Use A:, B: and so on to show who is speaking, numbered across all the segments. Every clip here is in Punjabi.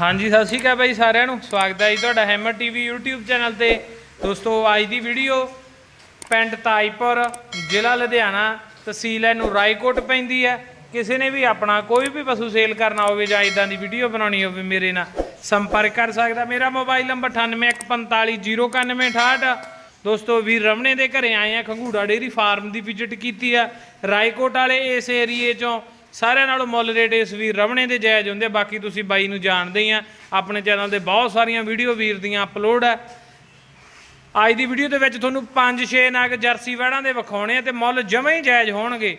A: ਹਾਂਜੀ, ਸਤਿ ਸ਼੍ਰੀ ਅਕਾਲ ਬਾਈ ਸਾਰਿਆਂ ਨੂੰ। ਸਵਾਗਤ ਹੈ ਜੀ ਤੁਹਾਡਾ ਹੈਮਰ ਟੀਵੀ YouTube ਚੈਨਲ ਤੇ। ਦੋਸਤੋ, ਅੱਜ ਦੀ ਵੀਡੀਓ ਪਿੰਡ ਤਾਈਪੁਰ, ਜ਼ਿਲ੍ਹਾ ਲੁਧਿਆਣਾ, ਤਹਿਸੀਲ ਇਹਨੂੰ ਰਾਏਕੋਟ ਪੈਂਦੀ ਹੈ। ਕਿਸੇ ਨੇ ਵੀ ਆਪਣਾ ਕੋਈ ਵੀ ਪਸ਼ੂ ਸੇਲ ਕਰਨਾ ਹੋਵੇ ਜਾਂ ਇਦਾਂ ਦੀ ਵੀਡੀਓ ਬਣਾਉਣੀ ਹੋਵੇ ਮੇਰੇ ਨਾਲ ਸੰਪਰਕ ਕਰ ਸਕਦਾ। ਮੇਰਾ ਮੋਬਾਈਲ ਨੰਬਰ 9815499168 ਦੋਸਤੋ, ਵੀਰ ਰਮਣੇ ਦੇ ਘਰੇ ਆਏ ਆ, ਖੰਗੂੜਾ ਡੇਰੀ ਫਾਰਮ ਦੀ ਵਿਜ਼ਿਟ ਕੀਤੀ ਆ। ਰਾਏਕੋਟ ਵਾਲੇ ਇਸ ਏਰੀਏ ਚੋਂ ਸਾਰਿਆਂ ਨਾਲੋਂ ਮੁੱਲ ਰੇਟ ਇਸ ਵੀਰ ਰਵਣੇ ਦੇ ਜਾਇਜ਼ ਹੁੰਦੇ ਆ। ਬਾਕੀ ਤੁਸੀਂ ਬਾਈ ਨੂੰ ਜਾਣਦੇ ਹੀ ਆ। ਆਪਣੇ ਚੈਨਲ ਤੇ ਬਹੁਤ ਸਾਰੀਆਂ ਵੀਡੀਓ ਵੀਰ ਦੀਆਂ ਅਪਲੋਡ ਆ। ਅੱਜ ਦੀ ਵੀਡੀਓ ਦੇ ਵਿੱਚ ਤੁਹਾਨੂੰ 5-6 ਨਗ ਜਰਸੀ ਵੜਾਂ ਦੇ ਵਿਖਾਉਣੇ ਆ ਤੇ ਮੁੱਲ ਜਮੇ ਹੀ ਜਾਇਜ਼ ਹੋਣਗੇ।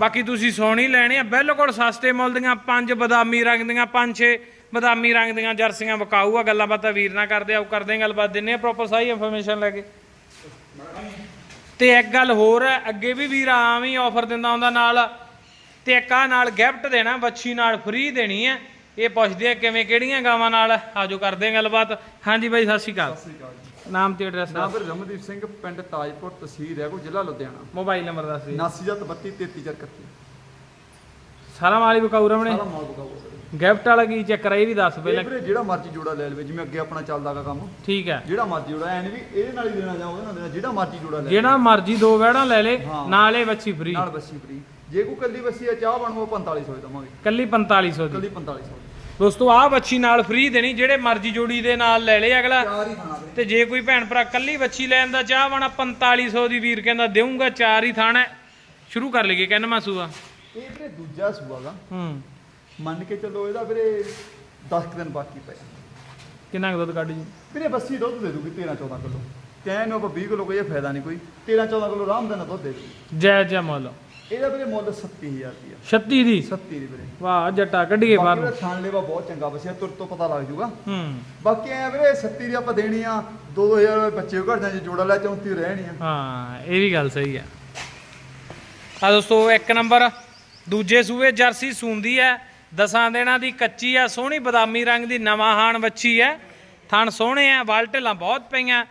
A: ਬਾਕੀ ਤੁਸੀਂ ਸੋਣੀ ਲੈਣੇ ਆ। ਬਿਲਕੁਲ ਸਸਤੇ ਮੁੱਲ ਦੀਆਂ ਪੰਜ ਬਦਾਮੀ ਰੰਗ ਦੀਆਂ, ਪੰਜ ਛੇ ਬਦਾਮੀ ਰੰਗ ਦੀਆਂ ਜਰਸੀਆਂ ਵਿਕਾਊ ਆ ਗੱਲਾਂ ਬਾਤਾਂ ਵੀਰ ਨਾਲ ਕਰਦੇ ਆਓ ਕਰਦੇ ਗੱਲਬਾਤ ਦਿੰਨੇ ਆ ਪ੍ਰੋਪਰ ਸਾਰੀ ਇਨਫੋਰਮੇਸ਼ਨ ਲੈ ਕੇ। ਤੇ ਇੱਕ ਗੱਲ ਹੋਰ ਹੈ ਅੱਗੇ ਵੀ ਵੀਰ ਆਮ ਹੀ ਆਫਰ ਦਿੰਦਾ ਹੁੰਦਾ ਨਾਲ। ਤੇ ਇੱਕ ਆ ਨਾਲ ਗਿਫਟ ਦੇਣਾ ਬੱਚੀ ਨਾਲ ਫ੍ਰੀ ਦੇਣੀ ਹੈ। ਇਹ ਪੁੱਛਦੇ ਆ ਕਿਵੇਂ ਕਿਹੜੀਆਂ ਗਾਵਾਂ ਨਾਲ? ਆਜੋ ਕਰਦੇ ਆ ਗੱਲਬਾਤ। ਹਾਂਜੀ ਬਾਈ ਸਤਿ ਸ਼੍ਰੀ ਅਕਾਲ।
B: ਸਤਿ ਸ਼੍ਰੀ ਅਕਾਲ ਜੀ।
A: ਨਾਮ ਤੇ ਐਡਰੈਸ
B: ਨਾਮ ਫਿਰ ਰਮਨਦੀਪ ਸਿੰਘ ਪਿੰਡ ਤਾਜਪੁਰ ਤਹਿਸੀਲ ਰੈਗੋ ਜ਼ਿਲ੍ਹਾ ਲੁਧਿਆਣਾ।
A: ਮੋਬਾਈਲ ਨੰਬਰ ਦੱਸ ਦਿਓ
B: 7932333431
A: ਸਾਰਾ ਮਾਲੀ ਵਿਕਾਊ ਰਮਣੇ?
B: ਸਾਰਾ ਮਾਲ ਬਕਾਊਗਾ
A: ਗਿਫਟ ਵਾਲਾ ਕੀ ਚੱਕਰ ਇਹ ਵੀ ਦੱਸ ਪਹਿਲਾਂ।
B: ਵੀਰੇ ਜਿਹੜਾ ਮਰਜ਼ੀ ਜੋੜਾ ਲੈ ਲਵੇ ਜਿਵੇਂ ਅੱਗੇ ਆਪਣਾ ਚੱਲਦਾਗਾ ਕੰਮ।
A: ਠੀਕ ਹੈ।
B: ਜਿਹੜਾ ਮਰਜ਼ੀ ਜੋੜਾ ਐ ਨਹੀਂ ਵੀ ਇਹਦੇ ਨਾਲ ਹੀ ਦੇਣਾ ਜਾਂ ਉਹਦੇ ਨਾਲ ਦੇਣਾ ਜਿਹੜਾ ਮਰਜ਼ੀ ਜੋੜਾ ਲੈ
A: ਜਿਹੜਾ ਮਰਜ਼ੀ ਦੋ ਵਹਿੜਾਂ ਲੈ ਲੇ। ਨਾਲੇ ਬੱਚੀ ਫ੍ਰੀ
B: ਨਾਲ ਬੱਸੀ ਫਰੀ ਜੇ ਕੋਈ ਕੱਲੀ ਬੱਸੀ ਆ ਚਾਹ ਬਣੂ ਉਹ 4500 ਦੀ ਦਵਾਂਗੇ।
A: ਕੱਲੀ 4500 ਦੀ।
B: ਕੱਲੀ 4500 ਦੀ।
A: ਦੋਸਤੋ ਆਹ ਬੱਚੀ ਨਾਲ ਫ੍ਰੀ ਦੇਣੀ ਜਿਹੜੇ ਮਰਜ਼ੀ ਜੋੜੀ ਦੇ ਨਾਲ ਲੈ ਲੇ ਅਗਲਾ।
B: ਚਾਰ ਹੀ ਖਾਣਾ ਵੀਰੇ
A: ਤੇ ਜੇ ਕੋਈ ਭੈਣ ਭਰਾ ਕੱਲੀ ਬੱਚੀ ਲੈਣ ਦਾ ਚਾਹ ਵਾਣਾ 4500 ਦੀ ਵੀਰ ਕਹਿੰਦਾ ਦੇਊਂਗਾ ਚਾਰ ਹੀ ਥਾਣਾ। ਸ਼ੁਰੂ ਕਰ ਲਈਏ ਕਹਿੰਦਾ ਮਾਸੂਆ
B: ਇਹ ਵੀਰੇ ਦੂਜਾ ਸੂਆਗਾ
A: ਹੂੰ।
B: ਮੰਨ ਕੇ ਚੱਲੋ ਇਹਦਾ ਵੀਰੇ 10 ਕੁ ਦਿਨ ਬਾਕੀ ਪਏ।
A: ਕਿੰਨਾ ਕੁ ਦੁੱਧ ਕੱਢ ਜੂ?
B: ਵੀਰੇ ਬੱਸੀ ਦੁੱਧ ਦੇ ਦੂਗੀ 13 14 ਕਿਲੋ। ਕਹਿਣ ਨੂੰ ਆਪਾਂ 20 ਕਿਲੋ ਕੋਈ ਇਹ ਫਾਇਦਾ ਨਹੀਂ ਕੋਈ। 13 14 ਕਿਲੋ ਆਰਾਮ ਦੇ ਨਾਲ ਦੁੱਧ ਦੇ ਦੂਗੀ।
A: ਜੈ ਜੈ ਮੁੱਲ।
B: ਇਹਦਾ ਵੀਰੇ ਮੁੱਲ 37000 ਰੁਪਇਆ
A: 36 ਦੀ?
B: 37 ਦੀ ਵੀਰੇ।
A: ਵਾਹ ਜੱਟਾ ਕੱਢੀਏ ਬਾਹਰ
B: ਬਾਕੀ
A: ਨੂੰ।
B: ਥਾਣ ਲੇਵਾ ਬਹੁਤ ਚੰਗਾ ਵਸਿਆ ਤੁਰ ਤੋਂ ਪਤਾ ਲੱਗ ਜੂਗਾ
A: ਹੂੰ।
B: ਬਾਕੀ ਐ ਵੀਰੇ 37 ਦੀ ਆਪਾਂ ਦੇਣੀ ਆ 2000 ਬੱਚੇ ਘਰ ਜਾਂ ਜੇ ਜੋੜਾ ਲੈ 34 ਰਹਿਣੀ ਆ।
A: ਹਾਂ ਇਹ ਵੀ ਗੱਲ ਸਹੀ ਹੈ ਆ ਦੋਸਤੋ ਇੱਕ ਨੰਬਰ ਦੂਜੇ ਸੂਏ ਜਰਸੀ ਸੂੰਦੀ ਹੈ ਦਸਾਂ ਦਿਨਾਂ ਦੀ ਕੱਚੀ ਆ ਸੋਹਣੀ ਬਦਾਮੀ ਰੰਗ ਦੀ ਨਵਾਂ ਹਾਣ ਵੱਛੀ ਹੈ ਥਣ ਸੋਹਣੇ ਆ ਵਾਲ ਢਿੱਲਾਂ ਬਹੁਤ ਪਈਆਂ।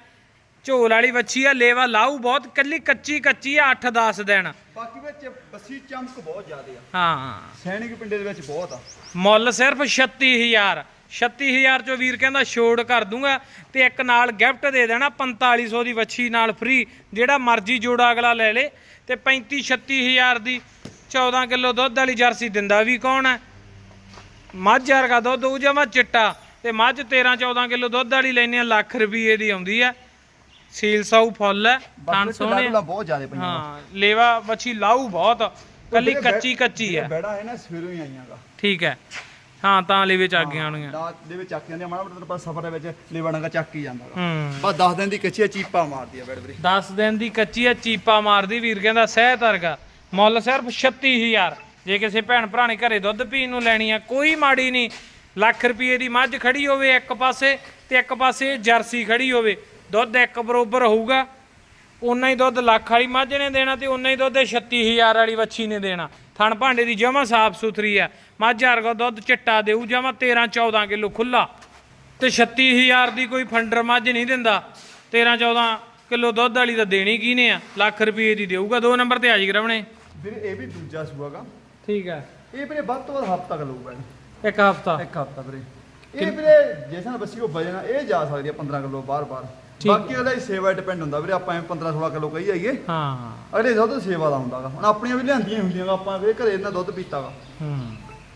A: ਝੋਲ ਵਾਲੀ ਵੱਛੀ ਆ ਲੇਵਾ ਲਾਊ ਬਹੁਤ ਕੱਲੀ ਕੱਚੀ ਕੱਚੀ ਆ 8-10 ਦਿਨ।
B: ਬਾਕੀ ਵਿੱਚ ਬੱਸੀ ਚਮਕ ਬਹੁਤ ਜ਼ਿਆਦੇ ਆ।
A: ਹਾਂ।
B: ਸੈਨਿਕ ਪਿੰਡੇ ਦੇ ਵਿੱਚ ਬਹੁਤ ਆ।
A: ਮੁੱਲ ਸਿਰਫ 36000 36000 ਚੋਂ ਵੀਰ ਕਹਿੰਦਾ ਛੋੜ ਕਰ ਦੂੰਗਾ ਤੇ ਇੱਕ ਨਾਲ ਗਿਫਟ ਦੇ ਦੇਣਾ 4500 ਦੀ ਵੱਛੀ ਨਾਲ ਫ੍ਰੀ ਜਿਹੜਾ ਮਰਜ਼ੀ ਜੋੜਾ ਅਗਲਾ ਲੈ ਲੇ ਤੇ 35 36000 ਦੀ 14 ਕਿਲੋ ਦੁੱਧ ਵਾਲੀ ਜਰਸੀ ਦਿੰਦਾ ਵੀ ਕੌਣ ਹੈ ਮੱਝ ਵਰਗਾ ਦੁੱਧ ਉਹ ਜਮਾ ਚਿੱਟਾ ਤੇ ਮੱਝ 13 14 ਕਿਲੋ ਦੁੱਧ ਵਾਲੀ ਲੈਨੇ ਆ ਲੱਖ ਰੁਪਏ ਦੀ ਆਉਂਦੀ ਆ। ਸੀਲ ਸਾਊ ਫੁੱਲ ਹੈ
B: ਵਿੱਚ
A: ਸੋਹਣੇ
B: ਬਹੁਤ ਜ਼ਿਆਦੇ ਪਈਆਂ
A: ਹਾਂ ਲੇਵਾ ਵੱਛੀ ਲਾਊ ਬਹੁਤ ਕੱਲੀ ਕੱਚੀ ਕੱਚੀ ਹੈ।
B: ਬੈੜਾ ਹੈ ਨਾ ਸਵੇਰੋਂ ਹੀ ਆਈਆਂਗਾ
A: ਠੀਕ ਹੈ। ਹਾਂ ਤਾਂ ਲੇਵੇ ਚ ਅੱਗੇ ਆਉਣੀਆਂ
B: ਰਾਤ ਦੇ ਵਿੱਚ ਚੱਕ ਜਾਂਦੇ ਆ, ਮਾੜਾ ਮੋਟਾ ਪਰ ਸਫ਼ਰ ਦੇ ਵਿੱਚ ਲੇਵੜਾਂਗਾ ਚੱਕ ਹੀ ਜਾਂਦਾ।
A: ਹੂੰ।
B: ਬਸ 10 ਦਿਨ ਦੀ ਕੱਚੀ ਆ, ਚੀਪਾ ਮਾਰਦੀ ਆ ਬੈੜ ਵੀਰੇ।
A: 10 ਦਿਨ ਦੀ ਕੱਚੀ ਆ ਚੀਪਾ ਮਾਰਦੀ ਵੀਰ ਕਹਿੰਦਾ ਸਹਿ ਤਰਗਾ ਮੁੱਲ ਸਿਰਫ 36000 ਜੇ ਕਿਸੇ ਭੈਣ ਭਰਾ ਨੇ ਘਰੇ ਦੁੱਧ ਪੀਣ ਨੂੰ ਲੈਣੀ ਆ ਕੋਈ ਮਾੜੀ ਨਹੀਂ। ਲੱਖ ਰੁਪਏ ਦੀ ਮੱਝ ਖੜੀ ਹੋਵੇ ਇੱਕ ਪਾਸੇ ਤੇ ਇੱਕ ਪਾਸੇ ਜਰਸੀ ਖੜੀ ਹੋਵੇ। ਦੁੱਧ ਇੱਕ ਬਰੋਬਰ ਹੋਊਗਾ ਉਨਾ ਹੀ ਦੁੱਧ ਲੱਖ ਵਾਲੀ ਮੱਝ ਨੇ ਦੇਣਾ ਤੇ ਉਨਾ ਹੀ ਦੁੱਧ ਇਹ 36000 ਵਾਲੀ ਵੱਛੀ ਨੇ ਦੇਣਾ। ਥਣ ਭਾਂਡੇ ਦੀ ਜਮਾ ਸਾਫ਼ ਸੁਥਰੀ ਆ ਮੱਝ ਵਰਗਾ ਦੁੱਧ ਚਿੱਟਾ ਦੇਊ ਜਮਾ 13 14 ਕਿਲੋ ਖੁੱਲਾ ਤੇ 36000 ਦੀ ਕੋਈ ਫੰਡਰ ਮੱਝ ਨਹੀਂ ਦਿੰਦਾ। 13 14 ਕਿਲੋ ਦੁੱਧ ਵਾਲੀ ਤਾਂ ਦੇਣੀ ਕਿਹਨੇ ਆ? ਲੱਖ ਰੁਪਏ ਦੀ ਦੇਊਗਾ। ਦੋ ਨੰਬਰ ਤੇ ਆ ਜੀ ਕਰਵਣੇ।
B: ਵੀਰੇ ਇਹ ਵੀ ਦੂਜਾ ਸੂਆਗਾ
A: ਠੀਕ ਹੈ।
B: ਇਹ ਵੀਰੇ ਵੱਧ ਤੋਂ ਵੱਧ ਹਫ਼ਤਾ ਕ ਲਊਗਾ।
A: ਇੱਕ ਹਫਤਾ।
B: ਇੱਕ ਹਫ਼ਤਾ ਵੀਰੇ। ਇਹ ਵੀਰੇ ਜੈਸਾ ਬੱਸੀ ਕੋ ਵਜਣਾ ਇਹ ਜਾ ਸਕਦੀ ਆ 15 ਕਿਲੋ ਬਾਰ ਬਾਰ
A: ਠੀਕ।
B: ਬਾਕੀ ਉਹਦਾ ਹੀ ਸੇਵਾ ਡਿਪੈਂਡ ਹੁੰਦਾ ਵੀਰੇ ਆਪਾਂ ਐਂ 15 16 ਕਿਲੋ ਕਹੀ ਜਾਈਏ।
A: ਹਾਂ।
B: ਅਗਲੇ ਦੁੱਧ ਸੇਵਾ ਦਾ ਹੁੰਦਾਗਾ ਹੁਣ ਆਪਣੀਆਂ ਵੀ ਲਿਆਂਦੀਆਂ ਹੁੰਦੀਆਂ ਆਪਾਂ ਵੀਰੇ ਘਰੇ ਇਹਨਾਂ ਦੁੱਧ ਪੀਤਾਗਾ
A: ਹੂੰ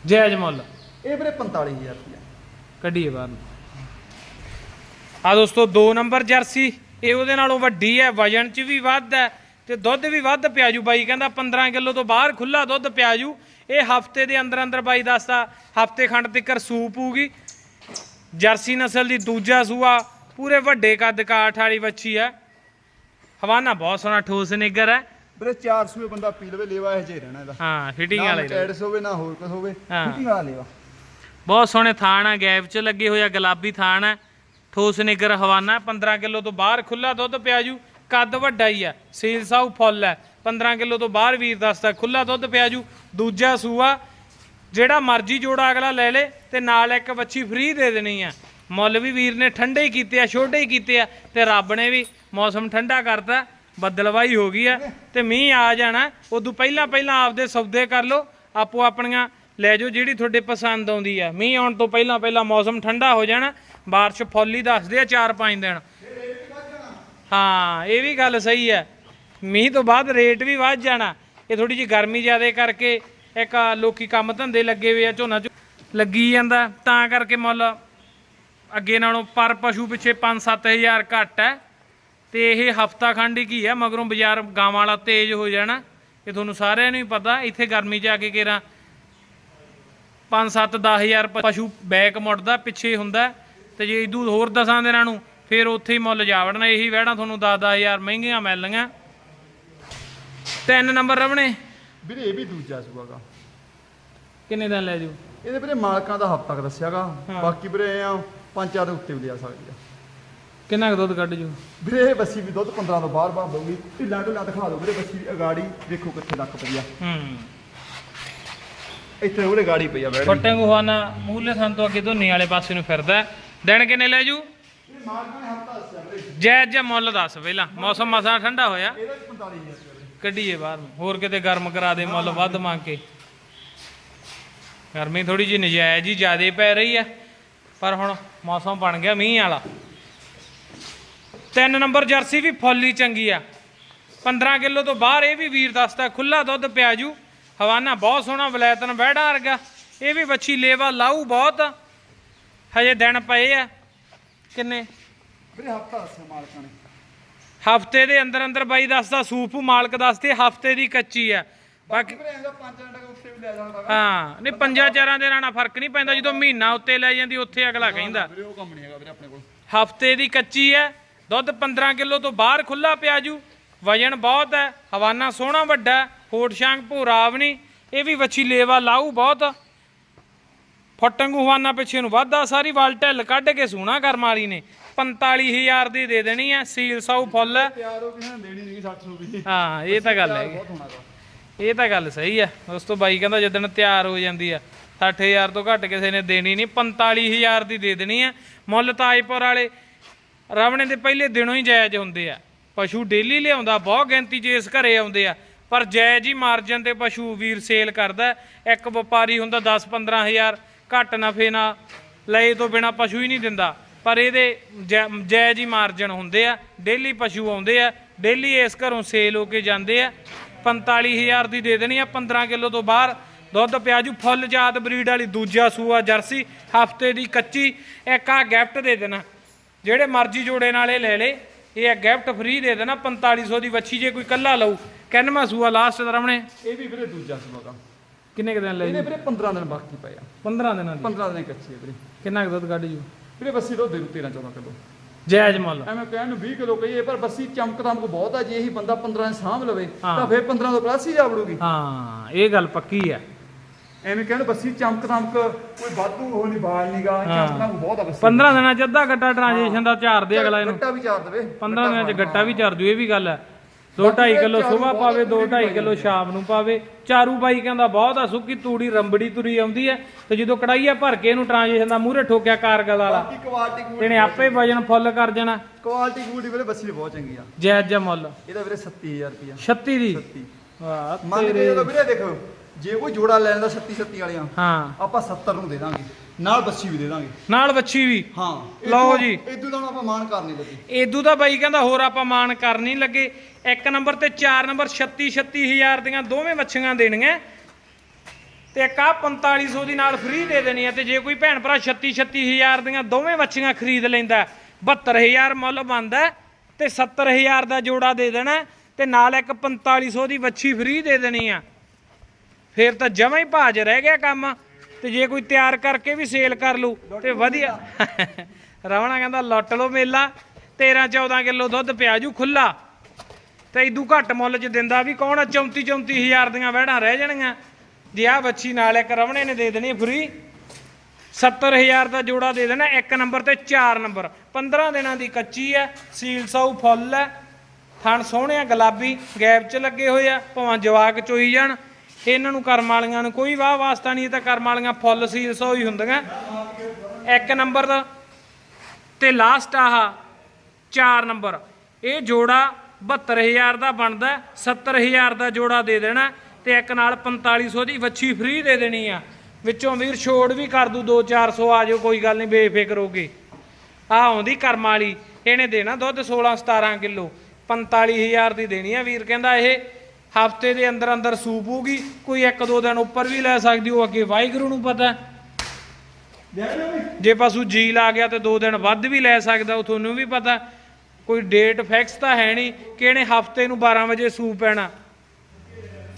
A: ਜਾਇਜ਼ ਮੁੱਲ।
B: ਇਹ ਵੀਰੇ 45000 ਰੁਪਇਆ
A: ਕੱਢੀਏ ਬਾਹਰ ਆ ਦੋਸਤੋ 2 ਨੰਬਰ ਜਰਸੀ ਇਹ ਉਹਦੇ ਨਾਲੋਂ ਵੱਡੀ ਹੈ ਵਜਨ 'ਚ ਵੀ ਵੱਧ ਹੈ ਤੇ ਦੁੱਧ ਵੀ ਵੱਧ ਪਿਆ ਜੂ। ਬਾਈ ਕਹਿੰਦਾ 15 ਕਿਲੋ ਤੋਂ ਬਾਹਰ ਖੁੱਲਾ ਦੁੱਧ ਪਿਆ ਜੂ। ਇਹ ਹਫ਼ਤੇ ਦੇ ਅੰਦਰ ਅੰਦਰ ਬਾਈ ਦੱਸਦਾ ਹਫ਼ਤੇ ਖੰਡ ਤੱਕ ਸੂਪ ਹੋਊਗੀ ਜਰਸੀ ਨਸਲ ਦੀ ਦੂਜਾ ਸੂਆ ਪੂਰੇ ਵੱਡੇ ਕੱਦ ਕਾਠ ਵਾਲੀ ਵੱਛੀ ਹੈ ਹਵਾਨਾ ਬਹੁਤ ਸੋਹਣਾ ਠੋਸ ਨਿੱਗਰ ਹੈ
B: ਵੀਰੇ 400 ਬੰਦਾ ਪੀ ਲਵੇ ਲੇਵਾ ਇਹ ਜੇ ਰਹਿਣਾ ਇਹਦਾ।
A: ਹਾਂ ਫਿਟਿੰਗ
B: ਨਾ
A: ਵਾਲੇ
B: ਕੈਡਸ ਹੋਵੇ ਨਾ ਹੋਰ ਕੁਝ ਹੋਵੇ
A: ਹਾਂ।
B: ਫਿਟਿੰਗ ਵਾਲਾ ਲੇਵਾ।
A: ਬਹੁਤ ਸੋਹਣੇ ਥਾਣ ਆ ਗੈਪ 'ਚ ਲੱਗੇ ਹੋਇਆ ਗੁਲਾਬੀ ਥਾਣ ਆ। ਠੋਸ ਨਿਗਰ ਹਵਾਨਾ 15 ਕਿਲੋ ਤੋਂ ਬਾਹਰ ਖੁੱਲਾ ਦੁੱਧ ਪਿਆ ਜੂ ਕੱਦ ਵੱਡਾ ਹੀ ਆ ਸੇਲ ਸਾਊ ਫੁੱਲ ਹੈ 15 ਕਿਲੋ ਤੋਂ ਬਾਹਰ ਵੀਰ ਦੱਸਦਾ ਖੁੱਲਾ ਦੁੱਧ ਪਿਆ ਜੂ ਦੂਜਾ ਸੂਆ ਜਿਹੜਾ ਮਰਜ਼ੀ ਜੋੜਾ ਅਗਲਾ ਲੈ ਲੇ ਤੇ ਨਾਲ ਇੱਕ ਬੱਚੀ ਫ੍ਰੀ ਦੇ ਦੇਣੀ ਆ। ਮੁੱਲ ਵੀ ਵੀਰ ਨੇ ਠੰਡੇ ਹੀ ਕੀਤੇ ਆ, ਛੋਟੇ ਹੀ ਕੀਤੇ ਆ ਤੇ ਰੱਬ ਨੇ ਵੀ ਮੌਸਮ ਠੰਡਾ ਕਰਤਾ, ਬੱਦਲਵਾਈ ਹੋ ਗਈ ਆ ਤੇ ਮੀਂਹ ਆ ਜਾਣਾ, ਉਦੋਂ ਪਹਿਲਾਂ ਪਹਿਲਾਂ ਆਪਦੇ ਸੌਦੇ ਕਰ ਲਓ, ਆਪੋ ਆਪਣੀਆਂ ਲੈ ਜਾਓ ਜਿਹੜੀ ਤੁਹਾਡੇ ਪਸੰਦ ਆਉਂਦੀ ਆ। ਮੀਂਹ ਆਉਣ ਤੋਂ ਪਹਿਲਾਂ ਪਹਿਲਾਂ ਮੌਸਮ ਠੰਡਾ ਹੋ ਜਾਣਾ, ਬਾਰਿਸ਼ ਫੌਲੀ ਦੱਸਦੇ ਆ 4-5 ਦਿਨ। ਹਾਂ, ਇਹ ਵੀ ਗੱਲ ਸਹੀ ਹੈ ਮੀਂਹ ਤੋਂ ਬਾਅਦ ਰੇਟ ਵੀ ਵੱਧ ਜਾਣਾ, ਇਹ ਥੋੜੀ ਜਿਹੀ ਗਰਮੀ ਜ਼ਿਆਦਾ ਕਰਕੇ ਇੱਕ ਆਹ ਲੋਕੀ ਕੰਮ ਧੰਦੇ ਲੱਗੇ ਹੋਏ ਆ, ਝੋਨਾ ਝੋ- ਲੱਗੀ ਜਾਂਦਾ, ਤਾਂ ਕਰਕੇ ਮੁੱਲ ਅੱਗੇ ਨਾਲੋਂ ਪਰ ਪਸ਼ੂ ਪਿੱਛੇ 5-7000 ਘੱਟ ਹੈ। ਤੇ ਇਹ ਹਫਤਾ ਖੰਡ ਹੀ ਕੀ ਹੈ ਮਗਰੋਂ ਬਾਜ਼ਾਰ ਗਾਵਾਂ ਵਾਲਾ ਤੇਜ਼ ਹੋ ਜਾਣਾ। ਇਹ ਤੁਹਾਨੂੰ ਸਾਰਿਆਂ ਨੂੰ ਹੀ ਪਤਾ ਇੱਥੇ ਗਰਮੀ 'ਚ ਆ ਕੇ ਕੇਰਾ 5-7 10000 ਪਸ਼ੂ ਬੈਕ ਮੁੜਦਾ ਪਿੱਛੇ ਹੁੰਦਾ। ਤੇ ਜੇ ਇਦੂ ਹੋਰ ਦਸਾਂ ਦਿਨਾਂ ਨੂੰ ਫਿਰ ਉੱਥੇ ਹੀ ਮੁੱਲ ਜਾ ਵੜਨਾ ਇਹੀ ਵਹਿਣਾ ਤੁਹਾਨੂੰ 10-10000 ਮਹਿੰਗੀਆਂ ਮਿਲਣਗੀਆਂ। ਤਿੰਨ ਨੰਬਰ ਰਵਣੇ।
B: ਵੀਰੇ ਇਹ ਵੀ ਦੂਜਾ ਸੂਆਗਾ।
A: ਕਿੰਨੇ ਦਿਨ ਲੈ ਜੂ
B: ਇਹਦੇ ਵੀਰੇ ਮਾਲਕਾਂ ਦਾ ਹਫਤਾ ਕ ਦੱਸਿਆਗਾ। ਬਾਕੀ ਵੀਰੇ ਆ ਪੰਜ ਚਾਰ ਦੇ ਉੱਤੇ ਵੀ ਲਿਆ ਸਕਦੀ ਆ।
A: ਕਿੰਨਾ ਕੁ ਦੁੱਧ ਕੱਢ ਜੂ?
B: ਵੀਰੇ ਇਹ ਬੱਸੀ ਵੀ ਦੁੱਧ 15 ਤੋਂ ਬਾਹਰ ਬਾਹਰ ਦਊਗੀ। ਢਿੱਲਾ ਢਿੱਲਾ ਦਿਖਾ ਦਿਓ ਵੀਰੇ ਬੱਸੀ ਦੀ ਅਗਾੜੀ। ਦੇਖੋ ਕਿੱਥੇ ਲੱਕ ਪਈ ਆ।
A: ਹੂੰ।
B: ਇੱਥੇ ਉਹਦੇ ਗਾੜੀ ਪਈ ਆ ਬੈਠ
A: ਫੱਟੇ ਗੁਹਾਨਾ ਮੂਲੇ ਸੰਤ ਤੋਂ ਅੱਗੇ ਧੋਨੀ ਵਾਲੇ ਪਾਸੇ ਨੂੰ ਫਿਰਦਾ ਹੈ। ਦਿਨ ਕਿੰਨੇ ਲੈ ਜੂ?
B: ਮਾਲਕਾਂ ਨੇ ਹਫਤਾ ਦੱਸਿਆ ਵੀਰੇ।
A: ਜੈ ਜੈ ਮੁੱਲ ਦੱਸ ਪਹਿਲਾਂ। ਮੌਸਮ ਮਸਾ ਠੰਡਾ ਹੋਇਆ।
B: ਇਹਦਾ 45000 ਵੀਰੇ।
A: ਕੱਢੀਏ ਬਾਹਰ ਨੂੰ। ਹੋਰ ਕਿਤੇ ਗਰਮ ਕਰਾ ਦੇ ਮੁੱਲ ਵੱਧ ਮੰਗ ਕੇ। ਗਰਮੀ ਥੋੜੀ ਜਿਹੀ ਨਜਾਇਜ਼ ਹੀ ਜ਼ਿਆਦੇ ਪੈ ਰਹੀ ਹੈ ਪਰ ਹੁਣ ਮੌਸਮ ਬਣ ਗਿਆ ਮੀਂਹ ਵਾਲਾ। ਤਿੰਨ ਨੰਬਰ ਜਰਸੀ ਵੀ ਫੁੱਲ ਚੰਗੀ ਆ। 15 ਕਿਲੋ ਤੋਂ ਬਾਹਰ ਇਹ ਵੀ ਵੀਰ ਦੱਸਦਾ ਖੁੱਲਾ ਦੁੱਧ ਪਿਆਜੂ ਹਵਾਨਾ ਬਹੁਤ ਸੋਹਣਾ ਵਲੈਤਨ ਬਹਿੜਾ ਵਰਗਾ। ਇਹ ਵੀ ਵੱਛੀ ਲੇਵਾ ਲਾਊ ਬਹੁਤ। ਹਜੇ ਦਿਨ ਪਏ ਆ। ਕਿੰਨੇ?
B: ਵੀਰੇ ਹਫਤਾ ਦੱਸਿਆ ਮਾਲਕਾਂ ਨੇ।
A: ਹਫ਼ਤੇ ਦੇ ਅੰਦਰ ਅੰਦਰ ਬਾਈ ਦੱਸਦਾ ਸੂਪ ਮਾਲਕ ਦੱਸਦੇ ਹਫ਼ਤੇ ਦੀ ਕੱਚੀ ਆ। ਬਾਕੀ
B: ਵੀ ਲੈ
A: ਹਾਂ ਨਹੀਂ ਪੰਜਾਂ ਚਾਰਾਂ ਦੇ ਨਾਲ ਫ਼ਰਕ ਨਹੀਂ ਪੈਂਦਾ ਜਦੋਂ ਮਹੀਨਾ ਉੱਤੇ ਲੈ ਜਾਂਦੀ ਉੱਥੇ ਅਗਲਾ ਕਹਿੰਦਾ।
B: ਵੀਰੇ ਉਹ ਕੰਮ ਨਹੀਂ ਹੈਗਾ ਵੀਰੇ ਆਪਣੇ ਕੋਲ।
A: ਹਫ਼ਤੇ ਦੀ ਕੱਚੀ ਹੈ ਦੁੱਧ 15 ਕਿਲੋ ਤੋਂ ਬਾਹਰ ਖੁੱਲਾ ਪਿਆਜੂ ਵਜਨ ਬਹੁਤ ਹੈ ਹਵਾਨਾ ਸੋਹਣਾ ਵੱਡਾ ਹੋਟ ਸ਼ਾਂਗ ਭੂਰਾ ਵੀ ਨਹੀਂ ਇਹ ਵੀ ਵੱਛੀ ਲੇਵਾ ਲਾਊ ਬਹੁਤ। ਫਟੰਗੂ ਹਵਾਨਾ ਪਿੱਛੇ ਨੂੰ ਵਾਧਾ ਸਾਰੀ ਵਾਲ ਢਿੱਲ ਕੱਢ ਕੇ ਸੋਹਣਾ ਕਰਮ ਵਾਲੀ ਨੇ। 45000 ਦੀ ਦੇ ਦੇਣੀ ਹੈ ਸੀਲ ਸਾਊ ਫੁੱਲ। ਹੈ
B: ਤਿਆਰ ਹੋ ਕਿਸੇ ਨੇ ਦੇਣੀ ਨਹੀਂ 60 ਨੂੰ ਵੀ।
A: ਹਾਂ ਇਹ ਤਾਂ ਗੱਲ ਹੈ
B: ਬਹੁਤ ਹੋਣਾ ਗਾ।
A: ਇਹ ਤਾਂ ਗੱਲ ਸਹੀ ਆ। ਉਸ ਤੋਂ ਬਾਈ ਕਹਿੰਦਾ ਜਦੋਂ ਤਿਆਰ ਹੋ ਜਾਂਦੀ ਆ 60000 ਤੋਂ ਘੱਟ ਕਿਸੇ ਨੇ ਦੇਣੀ ਨਹੀਂ 45000 ਦੀ ਦੇ ਦੇਣੀ ਆ। ਮੁੱਲ ਤਾਜਪੁਰ ਵਾਲੇ ਰਾਵਣੇ ਦੇ ਪਹਿਲੇ ਦਿਨੋਂ ਹੀ ਜਾਇਜ਼ ਹੁੰਦੇ ਆ। ਪਸ਼ੂ ਡੇਲੀ ਲਿਆਉਂਦਾ, ਬਹੁਤ ਗਿਣਤੀ 'ਚ ਇਸ ਘਰੇ ਆਉਂਦੇ ਆ। ਪਰ ਜਾਇਜ਼ ਹੀ ਮਾਰਜਨ ਤੇ ਪਸ਼ੂ ਵੀਰ ਸੇਲ ਕਰਦਾ। ਇੱਕ ਵਪਾਰੀ ਹੁੰਦਾ 10 15000 ਘੱਟ ਨਫੇ ਨਾਲ ਲਏ ਤੋਂ ਬਿਨਾ ਪਸ਼ੂ ਹੀ ਨਹੀਂ ਦਿੰਦਾ। ਪਰ ਇਹਦੇ ਜੈ- ਜਾਇਜ਼ ਹੀ ਮਾਰਜਨ ਹੁੰਦੇ ਆ। ਡੇਲੀ ਪਸ਼ੂ ਆਉਂਦੇ ਆ, ਡੇਲੀ ਇਸ ਘਰੋਂ ਸੇਲ ਹੋ ਕੇ ਜਾਂਦੇ ਆ। 45000 ਦੀ ਦੇ ਦੇਣੀ ਆ 15 ਕਿਲੋ ਤੋਂ ਬਾਹਰ ਦੁੱਧ ਪਿਆਜੂ ਫੁੱਲ ਜਾਤ ਬਰੀਡ ਵਾਲੀ ਦੂਜਾ ਸੂਆ ਜਰਸੀ ਹਫ਼ਤੇ ਦੀ ਕੱਚੀ ਇੱਕ ਆ ਗਿਫਟ ਦੇ ਦੇਣਾ। ਜਿਹੜੇ ਮਰਜ਼ੀ ਜੋੜੇ ਨਾਲ ਇਹ ਲੈ ਲੇ ਇਹ ਆ ਗਿਫਟ ਫ੍ਰੀ ਦੇ ਦੇਣਾ 4500 ਦੀ ਵੱਛੀ ਜੇ ਕੋਈ ਕੱਲਾ ਲਊ ਕਿੰਨਵਾਂ ਸੂਆ ਲਾਸਟ ਦਰਮਣੇ
B: ਇਹ ਵੀ ਵੀਰੇ ਦੂਜਾ ਸੂਆਗਾ
A: ਕਿੰਨੇ ਕੁ ਦਿਨ ਲੈ
B: ਇਹਦੇ ਵੀਰੇ 15 ਦਿਨ ਬਾਕੀ ਪਏ ਆ।
A: 15 ਦਿਨਾਂ ਦੀ?
B: 15 ਦਿਨ ਕੱਚੇ ਆ ਵੀਰੇ।
A: ਕਿੰਨਾ ਕੁ ਦੁੱਧ ਕੱਢ ਜੂ?
B: ਵੀਰੇ ਬੱਸੀ ਦੁੱਧ ਦੇ ਦੂ 13 14 ਕਿਲੋ।
A: ਜਾਇਜ਼ ਮੁੱਲ।
B: ਐਵੇਂ ਕਹਿਣ ਨੂੰ 20 ਕਿਲੋ ਕਹੀਏ ਪਰ ਬੱਸੀ ਚਮਕ ਦਮਕ ਬਹੁਤ ਆ ਜੇ ਇਹੀ ਬੰਦਾ 15 ਦਿਨ ਸਾਂਭ ਲਵੇ
A: ਹਾਂ।
B: ਤਾਂ ਫਿਰ 15 ਤੋਂ ਪਲੱਸ ਹੀ ਜਾ ਵੜੂਗੀ
A: ਹਾਂ ਇਹ ਗੱਲ ਪੱਕੀ ਆ।
B: ਐਵੇਂ ਕਹਿਣ ਬੱਸੀ ਚਮਕ ਦਮਕ ਕੋਈ ਵਾਧੂ ਉਹ ਨਹੀਂ ਬਾਲ ਨਹੀਂਗਾ ਚਮਕ ਦਮਕ ਬਹੁਤ ਆ ਬੱਸੀ
A: 15 ਦਿਨਾਂ ਚ ਅੱਧਾ ਗੱਟਾ ਟ੍ਰਾਂਜੈਕਸ਼ਨ ਦਾ ਝਾੜ ਦੇ ਅਗਲਾ ਇਹਨੂੰ।
B: ਗੱਟਾ ਵੀ ਚਾਰ ਦੇਵੇ।
A: 15 ਦਿਨਾਂ ਚ ਗੱਟਾ ਵੀ ਝਾੜ ਜੂ ਇਹ ਵੀ ਗੱਲ ਹੈ 2.5 ਕਿਲੋ ਸਵੇਰ ਪਾਵੇ 2.5 ਕਿਲੋ ਸ਼ਾਮ ਨੂੰ ਪਾਵੇ। ਚਾਰੂ ਬਾਈ ਕਹਿੰਦਾ ਬਹੁਤ ਆ ਸੁੱਕੀ ਤੂੜੀ ਰੰਬੜੀ ਤੁਰੀ ਆਉਂਦੀ ਹੈ ਤੇ ਜਦੋਂ ਕੜਾਈਆ ਭਰ ਕੇ ਇਹਨੂੰ ਟ੍ਰਾਂਜੈਕਸ਼ਨ ਦਾ ਮੂਹਰੇ ਠੋਕਿਆ ਕਾਰਗਲ ਵਾਲਾ।
B: ਬਾਕੀ ਕੁਆਲਿਟੀ
A: ਇਹਨੇ ਆਪੇ ਵਜਨ ਫੁੱਲ ਕਰ ਜਾਣਾ
B: ਕੁਆਲਿਟੀ ਗੂਡ ਵੀਰੇ ਬੱਸੀ ਬਹੁਤ ਚੰਗੀ ਆ।
A: ਜਾਇਜ਼ ਜਿਹਾ ਮੁੱਲ।
B: ਇਹਦਾ ਵੀਰੇ 37000 ਰੁਪਿਆ
A: 36 ਦੀ?
B: 37
A: ਵਾਹ
B: ਮੰਨ ਕੇ ਜਦੋਂ ਵੀਰੇ ਦੇਖੋ ਜੇ ਕੋਈ ਜੋੜਾ ਲੈਣ ਦਾ 36 37 ਵਾਲੀਆਂ
A: ਹਾਂ।
B: ਆਪਾਂ 70 ਨੂੰ ਦੇ ਦਾਂਗੇ। ਨਾਲ ਬੱਸੀ ਵੀ ਦੇ ਦਾਂਗੇ।
A: ਨਾਲ ਬੱਚੀ ਵੀ?
B: ਹਾਂ
A: ਲਓ ਜੀ।
B: ਇਦੋਂ ਹੁਣ ਆਪਾਂ ਮਾਨ ਕਰ ਨਹੀਂ ਲੱਗੇ।
A: ਏਦੂ ਦਾ ਬਾਈ ਕਹਿੰਦਾ ਹੋਰ ਆਪਾਂ ਮਾਨ ਕਰ ਨਹੀਂ ਲੱਗੇ। ਇੱਕ ਨੰਬਰ ਤੇ 4 ਨੰਬਰ 36 36000 ਦੀਆਂ ਦੋਵੇਂ ਵੱਛੀਆਂ ਦੇਣੀਆਂ। ਤੇ ਇੱਕ ਆ 4500 ਦੀ ਨਾਲ ਫ੍ਰੀ ਦੇ ਦੇਣੀ ਆ ਤੇ ਜੇ ਕੋਈ ਭੈਣ ਭਰਾ 36 36000 ਦੀਆਂ ਦੋਵੇਂ ਵੱਛੀਆਂ ਖਰੀਦ ਲੈਂਦਾ 72000 ਮੁੱਲ ਬਣਦਾ ਤੇ 70000 ਦਾ ਜੋੜਾ ਦੇ ਦੇਣਾ ਤੇ ਨਾਲ ਇੱਕ 4500 ਦੀ ਵੱਛੀ ਫ੍ਰੀ ਦੇ ਦੇਣੀ ਆ। ਫੇਰ ਤਾਂ ਜਮਾਂ ਹੀ ਭਾਜ ਰਹਿ ਗਿਆ ਕੰਮ। ਤੇ ਜੇ ਕੋਈ ਤਿਆਰ ਕਰਕੇ ਵੀ ਸੇਲ ਕਰ ਲੂ ਤੇ ਵਧੀਆ। ਰਵਣਾ ਕਹਿੰਦਾ ਲੁੱਟ ਲਓ ਮੇਲਾ। 13 14 ਕਿਲੋ ਦੁੱਧ ਪਿਆ ਜੂ ਖੁੱਲਾ ਤੇ ਇਦੂ ਘੱਟ ਮੁੱਲ 'ਚ ਦਿੰਦਾ ਵੀ ਕੌਣ ਆ? 34 34 ਹਜ਼ਾਰ ਦੀਆਂ ਵਹਿੜਾਂ ਰਹਿ ਜਾਣਗੀਆਂ ਜੇ ਆ ਬੱਚੀ ਨਾਲ ਇੱਕ ਰਵਣੇ ਨੇ ਦੇ ਦੇਣੀ ਫ੍ਰੀ। 70000 ਦਾ ਜੋੜਾ ਦੇ ਦੇਣਾ ਇੱਕ ਨੰਬਰ ਤੇ 4 ਨੰਬਰ। 15 ਦਿਨਾਂ ਦੀ ਕੱਚੀ ਹੈ ਸੀਲ ਸਾਊ ਫੁੱਲ ਹੈ ਥਣ ਸੋਹਣੇ ਆ ਗੁਲਾਬੀ ਗੈਪ 'ਚ ਲੱਗੇ ਹੋਏ ਆ। ਭਾਵੇਂ ਜਵਾਕ ਚੋਈ ਜਾਣ। ਇਹਨਾਂ ਨੂੰ ਕਰਮ ਵਾਲੀਆਂ ਨੂੰ ਕੋਈ ਵਾਹ ਵਾਸਤਾ ਨਹੀਂ ਇਹ ਤਾਂ ਕਰਮ ਵਾਲੀਆਂ ਫੁੱਲ ਸੀ ਸਾਊ ਹੀ ਹੁੰਦੀਆਂ। ਇੱਕ ਨੰਬਰ ਦਾ ਤੇ ਲਾਸਟ ਆਹ 4 ਨੰਬਰ। ਇਹ ਜੋੜਾ 72000 ਦਾ ਬਣਦਾ ਹੈ, 70000 ਦਾ ਜੋੜਾ ਦੇ ਦੇਣਾ ਤੇ ਇੱਕ ਨਾਲ 4500 ਦੀ ਵੱਛੀ ਫ੍ਰੀ ਦੇ ਦੇਣੀ ਆ। ਵਿੱਚੋਂ ਵੀਰ ਛੋੜ ਵੀ ਕਰ ਦੂ 2-400 ਆ ਜਾਓ ਕੋਈ ਗੱਲ ਨਹੀਂ ਬੇਫਿਕਰ ਹੋ ਕੇ। ਆ ਆਉਂਦੀ ਕਰਮ ਵਾਲੀ ਇਹਨੇ ਦੇਣਾ ਦੁੱਧ 16-17 ਕਿਲੋ 45000 ਦੀ ਦੇਣੀ ਆ। ਵੀਰ ਕਹਿੰਦਾ ਇਹ ਹਫ਼ਤੇ ਦੇ ਅੰਦਰ ਅੰਦਰ ਸੂਪ ਹੋਊਗੀ, ਕੋਈ ਇੱਕ ਦੋ ਦਿਨ ਉੱਪਰ ਵੀ ਲੈ ਸਕਦੀ, ਉਹ ਅੱਗੇ ਵਾਹਿਗੁਰੂ ਨੂੰ ਪਤਾ ਜੇ ਪਸ਼ੂ ਜੀਲ ਆ ਗਿਆ ਤੇ ਦੋ ਦਿਨ ਵੱਧ ਵੀ ਲੈ ਸਕਦਾ, ਉਹ ਤੁਹਾਨੂੰ ਵੀ ਪਤਾ ਕੋਈ ਡੇਟ ਫਿਕਸ ਤਾਂ ਹੈ ਨਹੀਂ ਕਿ ਇਹਨੇ ਹਫ਼ਤੇ ਨੂੰ 12 ਵਜੇ ਸੂ ਪੈਣਾ।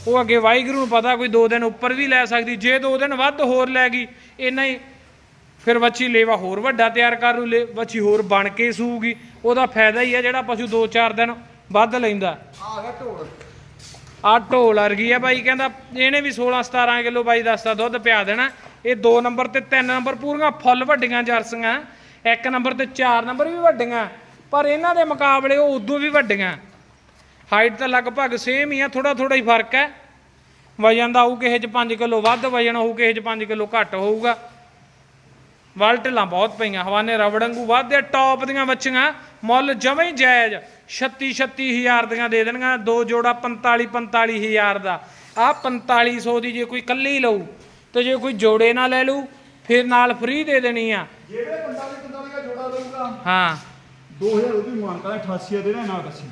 A: ਉਹ ਅੱਗੇ ਵਾਹਿਗੁਰੂ ਨੂੰ ਪਤਾ, ਕੋਈ ਦੋ ਦਿਨ ਉੱਪਰ ਵੀ ਲੈ ਸਕਦੀ, ਜੇ ਦੋ ਦਿਨ ਵੱਧ ਹੋਰ ਲੈ ਗਈ, ਇੰਨਾ ਹੀ। ਫਿਰ ਵੱਛੀ ਲੇਵਾ ਹੋਰ ਵੱਡਾ ਤਿਆਰ ਕਰ ਲੂ ਲੈ ਵੱਛੀ ਹੋਰ ਬਣ ਕੇ ਸੂਗੀ ਉਹਦਾ ਫਾਇਦਾ ਹੀ ਹੈ ਜਿਹੜਾ ਪਸ਼ੂ 2-4 ਦਿਨ ਵੱਧ ਲੈਂਦਾ।
B: ਆ ਗਿਆ ਢੋਲ।
A: ਆ ਢੋਲ ਵਰਗੀ ਆ ਬਾਈ, ਕਹਿੰਦਾ ਇਹਨੇ ਵੀ 16 17 ਕਿਲੋ ਬਾਈ ਦੱਸਦਾ ਦੁੱਧ ਪਿਆ ਦੇਣਾ। ਇਹ 2 ਨੰਬਰ ਤੇ 3 ਨੰਬਰ ਪੂਰੀਆਂ ਫੁੱਲ ਵੱਡੀਆਂ ਜਰਸੀਆਂ। ਇੱਕ ਨੰਬਰ ਤੇ 4 ਨੰਬਰ ਵੀ ਵੱਡੀਆਂ, ਪਰ ਇਹਨਾਂ ਦੇ ਮੁਕਾਬਲੇ ਉਹ ਉਦੋਂ ਵੀ ਵੱਡੀਆਂ। ਹਾਈਟ ਤਾਂ ਲਗਭਗ ਸੇਮ ਹੀ ਆ ਥੋੜਾ ਥੋੜਾ ਹੀ ਫ਼ਰਕ ਹੈ। ਵਜਨ ਦਾ ਹੋਊ ਕਿਸੇ 'ਚ 5 ਕਿਲੋ ਵੱਧ, ਵਜਨ ਹੋਊ ਕਿਸੇ 'ਚ 5 ਕਿਲੋ ਘੱਟ ਹੋਊਗਾ। ਵੱਲ ਢਿੱਲਾਂ ਬਹੁਤ ਪਈਆਂ, ਹਵਾਨੇ ਰਵੜੰਗੂ ਵਾਧੇ ਟੌਪ ਦੀਆਂ ਬੱਚੀਆਂ, ਮੁੱਲ ਜਮੇ ਹੀ ਜਾਇਜ਼। 36 36000 ਦੀਆਂ ਦੇ ਦੇਣਗੀਆਂ ਦੋ ਜੋੜਾ 45 45000 ਦਾ। ਆ 4500 ਦੀ ਜੇ ਕੋਈ ਕੱਲੀ ਲਊ ਤੇ ਜੇ ਕੋਈ ਜੋੜੇ ਨਾ ਲੈ ਲਊ ਫਿਰ ਨਾਲ ਫ੍ਰੀ ਦੇ ਦੇਣੀ ਆ।
B: ਜਿਹੜੇ 45 45 ਦਾ ਜੋੜਾ ਲਊਗਾ
A: ਹਾਂ।
B: 2000 ਉਹਦੀ ਮਾਨਤਾ 88 ਦੇ ਨਾ ਦੱਸੀ।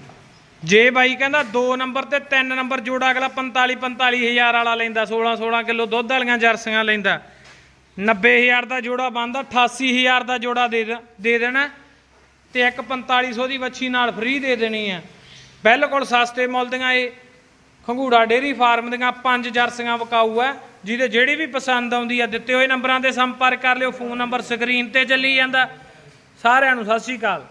A: ਜੇ ਬਾਈ ਕਹਿੰਦਾ 2 ਨੰਬਰ ਤੇ 3 ਨੰਬਰ ਜੋੜਾ ਅਗਲਾ 45 45000 ਵਾਲਾ ਲੈਂਦਾ 16 16 ਕਿਲੋ ਦੁੱਧ ਵਾਲੀਆਂ ਜਰਸੀਆਂ ਲੈਂਦਾ। 90000 ਦਾ ਜੋੜਾ ਬੰਦਾ 88000 ਦਾ ਜੋੜਾ ਦੇ ਦੇ- ਦੇ ਦੇਣਾ। ਤੇ ਇੱਕ 4500 ਦੀ ਵੱਛੀ ਨਾਲ ਫ੍ਰੀ ਦੇ ਦੇਣੀ ਆ। ਬਿਲਕੁਲ ਸਸਤੇ ਮੁੱਲ ਦੀਆਂ ਇਹ ਖੰਗੂੜਾ ਡੇਰੀ ਫਾਰਮ ਦੀਆਂ ਪੰਜ ਜਰਸੀਆਂ ਵਿਕਾਊ ਆ, ਜਿਹਦੇ ਜਿਹੜੀ ਵੀ ਪਸੰਦ ਆਉਂਦੀ ਆ ਦਿੱਤੇ ਹੋਏ ਨੰਬਰਾਂ ਤੇ ਸੰਪਰਕ ਕਰ ਲਿਓ, ਫੋਨ ਨੰਬਰ ਸਕਰੀਨ ਤੇ ਚੱਲੀ ਜਾਂਦਾ। ਸਾਰਿਆਂ ਨੂੰ ਸਤਿ ਸ਼੍ਰੀ ਅਕਾਲ।